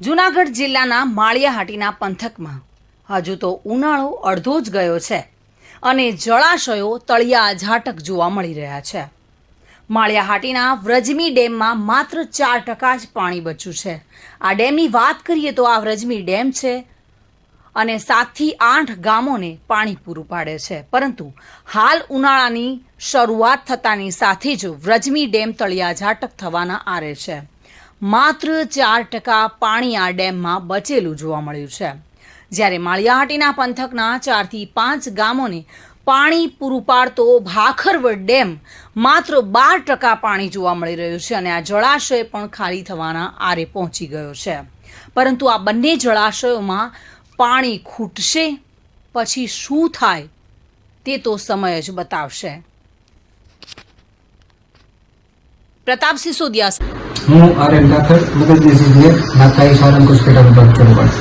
જૂનાગઢ જિલ્લાના માળિયાહાટીના પંથકમાં. હજુ તો ઉનાળો અડધો જ ગયો છે અને જળાશયો તળિયા ઝાટક જોવા મળી રહ્યા છે. માળિયાહાટીના વ્રજમી ડેમમાં માત્ર ચાર ટકા જ પાણી બચ્યું છે. આ ડેમની વાત કરીએ તો આ વ્રજમી ડેમ છે અને સાતથી આઠ ગામોને પાણી પૂરું પાડે છે. પરંતુ હાલ ઉનાળાની શરૂઆત થતાની સાથે જ વ્રજમી ડેમ તળિયા ઝાટક થવાના આરે છે. માત્ર ચાર ટકા પાણી આ ડેમમાં બચેલું જોવા મળ્યું છે. જ્યારે માળિયાહાટીના પંથકના ચારથી પાંચ ગામોને પાણી પૂરું પાડતો ભાખરવડ ડેમ માત્ર બાર ટકા પાણી જોવા મળી રહ્યું છે અને આ જળાશય પણ ખાલી થવાના આરે પહોંચી ગયો છે. પરંતુ આ બંને જળાશયોમાં પાણી ખૂટશે પછી શું થાય તે તો સમય જ બતાવશે. પ્રતાપસિંહ સોદિયા હું આર એન ઠાકર મદદનીશ ઇજનેર નાતાઈ સારંગ હોસ્પિટલ ચંદગઢ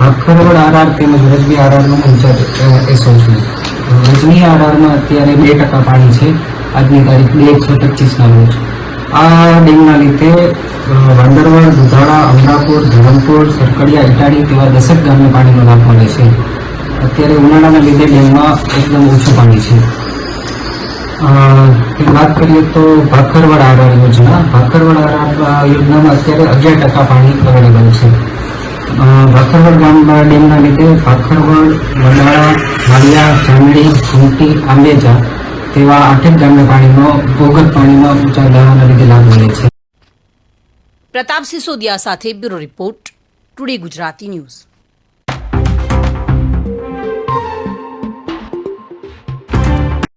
ભાખરવડ આરઆર તેમજ રજવી આરઆરનો ઇન્ચાર્જ એસઓ છું. રજવી આરઆરમાં અત્યારે બે ટકા પાણી છે. આજની તારીખ બે એકસો પચીસના રોજ. આ ડેમના લીધે વાંદરવાડ વાંદરવડ, દુધાળા અમરાપુર ધરમપુર, સરકડિયા, ઇટાડી તેવા દસેક ગામને પાણીનો લાભ મળે છે. અત્યારે ઉનાળાના લીધે ડેમમાં એકદમ ઓછું પાણી છે. એમ વાત કરીએ તો ભાખરવાડ આરઆર યોજના. ભાખરવાડ આરઆર યોજનામાં અત્યારે અગિયાર ટકા પાણી અવેલેબલ છે. ભાખરવડ ગામના ડેમના લીધે ભાખરવડ વડાળા વાલિયા ચાંદડી ઘૂંટી, આંબેજા તેવા આઠેક ગામના પાણીનો, ભોગત પાણીનો ઊંચા દવાના લીધે લાભ મળે છે. પ્રતાપ સિસોદિયા સાથે bureau report, today Gujarati news.